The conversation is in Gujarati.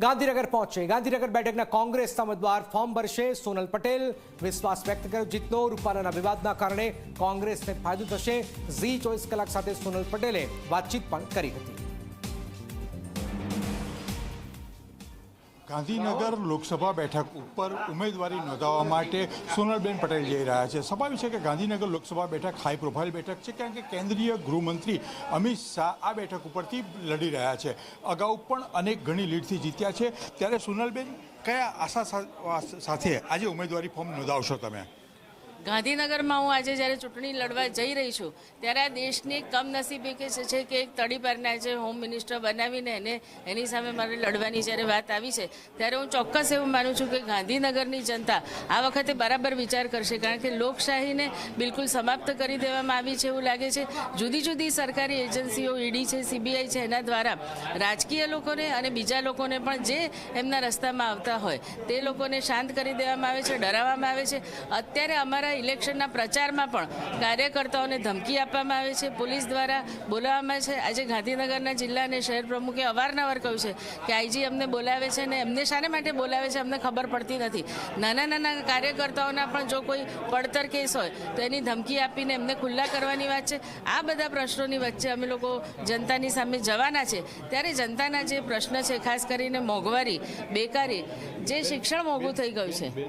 ગાંધીનગર પહોંચે. ગાંધીનગર બેઠકના કોંગ્રેસના ઉમેદવાર ફોર્મ ભરશે. સોનલ પટેલ વિશ્વાસ વ્યક્ત કર્યો. જીતનો, રૂપાલાના વિવાદના કારણે કોંગ્રેસને ફાયદો થશે. ઝી ચોવીસ કલાક સાથે સોનલ પટેલે વાતચીત પણ કરી હતી. ગાંધીનગર લોકસભા બેઠક ઉપર ઉમેદવારી નોંધાવવા માટે સોનલબેન પટેલ જઈ રહ્યા છે. સ્વાભાવિક છે કે ગાંધીનગર લોકસભા બેઠક હાઈ પ્રોફાઇલ બેઠક છે કારણ કે કેન્દ્રીય ગૃહમંત્રી અમિત શાહ આ બેઠક ઉપરથી લડી રહ્યા છે. અગાઉ પણ અનેક ઘણી લીડથી જીત્યા છે. ત્યારે સોનલબેન, કયા આશા સાથે આજે ઉમેદવારી ફોર્મ નોંધાવશો તમે? ગાંધીનગરમાં હું આજે જ્યારે ચૂંટણી લડવા જઈ રહી છું, ત્યારે આ દેશની કમનસીબી કે છે કે એક તડીપારના જે હોમ મિનિસ્ટર બનાવીને એને એની સામે મારે લડવાની જ્યારે વાત આવી છે, ત્યારે હું ચોક્કસ એવું માનું છું કે ગાંધીનગરની જનતા આ વખતે બરાબર વિચાર કરશે, કારણ કે લોકશાહીને બિલકુલ સમાપ્ત કરી દેવામાં આવી છે એવું લાગે છે. જુદી જુદી સરકારી એજન્સીઓ, ઈડી છે, સીબીઆઈ છે, એના દ્વારા રાજકીય લોકોને અને બીજા લોકોને પણ જે એમના રસ્તામાં આવતા હોય, તે લોકોને શાંત કરી દેવામાં આવે છે, ડરાવવામાં આવે છે. અત્યારે અમારા ઇલેક્શનના પ્રચારમાં પણ કાર્યકર્તાઓને ધમકી આપવામાં આવે છે. પોલીસ દ્વારા બોલાવવામાં છે. આજે ગાંધીનગરના જિલ્લા અને શહેર પ્રમુખે અવારનવાર કહ્યું છે કે આઈજી અમને બોલાવે છે ને એમને શાને માટે બોલાવે છે અમને ખબર પડતી નથી. નાના નાના કાર્યકર્તાઓના પણ જો કોઈ પડતર કેસ હોય તો એની ધમકી આપીને એમને ખુલ્લા કરવાની વાત છે. આ બધા પ્રશ્નોની વચ્ચે અમે લોકો જનતાની સામે જવાના છે. ત્યારે જનતાના જે પ્રશ્ન છે, ખાસ કરીને મોંઘવારી, બેકારી, જે શિક્ષણ મોંઘું થઈ ગયું છે.